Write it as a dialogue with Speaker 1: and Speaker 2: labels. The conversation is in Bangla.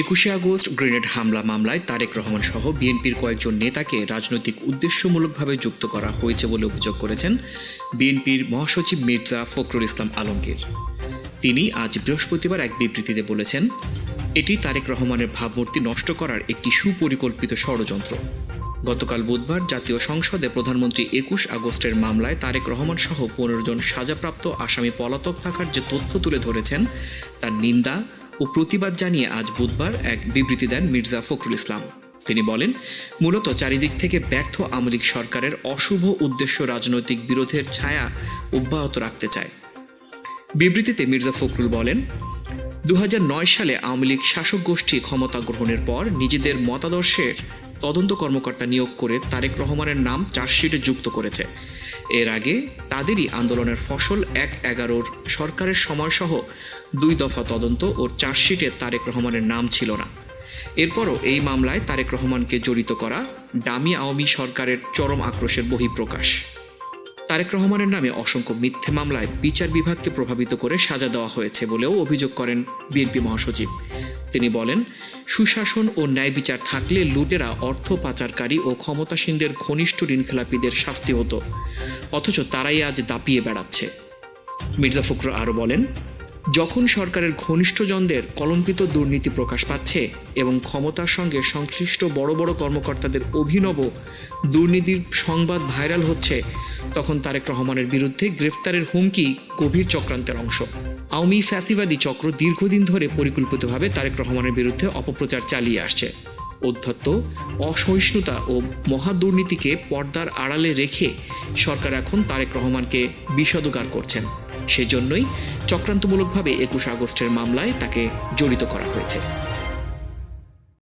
Speaker 1: একুশে আগস্ট গ্রেনেড হামলা মামলায় তারেক রহমান সহ বিএনপির কয়েকজন নেতাকে রাজনৈতিক উদ্দেশ্যমূলকভাবে যুক্ত করা হয়েছে বলে অভিযোগ করেছেন বিএনপির মহাসচিব মির্জা ফখরুল ইসলাম আলমগীর। তিনি আজ বৃহস্পতিবার এক বিবৃতিতে বলেছেন, এটি তারেক রহমানের ভাবমূর্তি নষ্ট করার একটি সুপরিকল্পিত ষড়যন্ত্র। গতকাল বুধবার জাতীয় সংসদে প্রধানমন্ত্রী একুশ আগস্টের মামলায় তারেক রহমান সহ পনেরো জন সাজাপ্রাপ্ত আসামি পলাতক থাকার যে তথ্য তুলে ধরেছেন, তার নিন্দা ও প্রতিবাদ জানিয়ে আজ বুধবার এক বিবৃতি দেন মির্জা ফখরুল ইসলাম। তিনি বলেন, মূলত চারিদিক থেকে ব্যর্থ আমলিক সরকারের অশুভ উদ্দেশ্য রাজনৈতিক বিরোধের ছায়া অব্যাহত রাখতে চায়। বিবৃতিতে মির্জা ফখরুল বলেন দু হাজার নয় সালে আওয়ামী লীগ শাসক গোষ্ঠী ক্ষমতা গ্রহণের পর নিজেদের মতাদর্শের তদন্ত কর্মকর্তা নিয়োগ করে তারেক রহমানের নাম চার্জশিটে যুক্ত করেছে। এর আগে তাদেরই আন্দোলনের ফসল এক এগারোর সরকারের সময়সহ দুই দফা তদন্ত ও চার্জশিটে তারেক রহমানের নাম ছিল না। এরপরও এই মামলায় তারেক রহমানকে জড়িত করা ডামি আওয়ামী সরকারের চরম আক্রোশের বহিঃপ্রকাশ। তারেক রহমানের নামে অসংখ্য মিথ্যে মামলায় বিচার বিভাগকে প্রভাবিত করে সাজা দেওয়া হয়েছে বলেও অভিযোগ করেন বিএনপি মহাসচিব। তিনি বলেন, সুশাসন ও ন্যায় বিচার থাকলে লুটেরা অর্থ পাচারকারী ও ক্ষমতাসীনদের ঘনিষ্ঠ ঋণখেলাপিদের শাস্তি হতো। অথচ তারাই আজ দাপিয়ে বেড়াচ্ছে। মির্জা ফখরু আরও বলেন যখন সরকারের ঘনিষ্ঠজনদের কলঙ্কিত দুর্নীতি প্রকাশ পাচ্ছে এবং ক্ষমতার সঙ্গে সংশ্লিষ্ট বড় বড় কর্মকর্তাদের অভিনব দুর্নীতির সংবাদ ভাইরাল হচ্ছে, তখন তারেক রহমানের বিরুদ্ধে গ্রেফতারের হুমকি গভীর চক্রান্তের অংশ। আওয়ামী ফ্যাসিবাদী চক্র দীর্ঘদিন ধরে পরিকল্পিতভাবে তারেক রহমানের বিরুদ্ধে অপপ্রচার চালিয়ে আসছে। অধ্যত্ত অসহিষ্ণুতা ও মহাদুর্নীতিকে পর্দার আড়ালে রেখে সরকার এখন তারেক রহমানকে বিষদগার করছেন। সেজন্যই চক্রান্তমূলকভাবে একুশ আগস্টের মামলায় তাকে জড়িত করা হয়েছে।